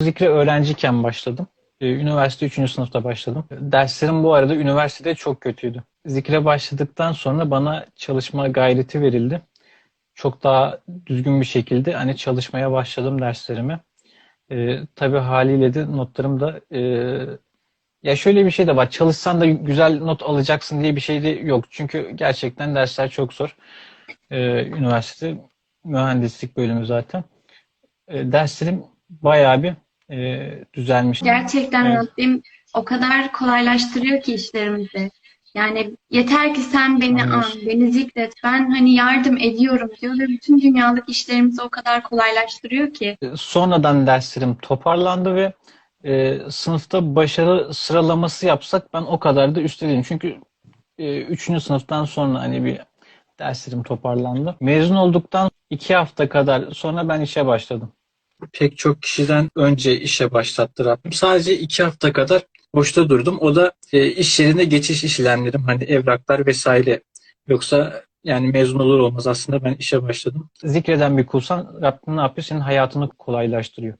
Zikre öğrenciyken başladım. Ee, Üniversite 3. sınıfta başladım. Derslerim bu arada üniversitede çok kötüydü. Zikre başladıktan sonra bana çalışma gayreti verildi. Çok daha düzgün bir şekilde hani çalışmaya başladım derslerimi. Ee, tabii haliyle de notlarım da e, ya şöyle bir şey de var. Çalışsan da güzel not alacaksın diye bir şey de yok. Çünkü gerçekten dersler çok zor. Ee, üniversite mühendislik bölümü zaten. Ee, derslerim bayağı bir e, düzelmiş. Gerçekten Evet. Rabbim o kadar kolaylaştırıyor ki işlerimizi. Yani yeter ki sen beni an, Anlıyorsun. beni zikret. Ben hani yardım ediyorum diyor ve bütün dünyalık işlerimizi o kadar kolaylaştırıyor ki. E, Sonradan derslerim toparlandı ve e, sınıfta başarı sıralaması yapsak ben o kadar da üstte değilim. Çünkü e, üçüncü sınıftan sonra hani bir derslerim toparlandı. Mezun olduktan iki hafta kadar sonra ben işe başladım. Pek çok kişiden önce işe başlattı Rabbim. Sadece iki hafta kadar boşta durdum. O da e, iş yerine geçiş işlemlerim hani evraklar vesaire. Yoksa yani mezun olur olmaz aslında ben işe başladım. Zikreden bir kulsan Rabbim ne yapıyor? Senin hayatını kolaylaştırıyor.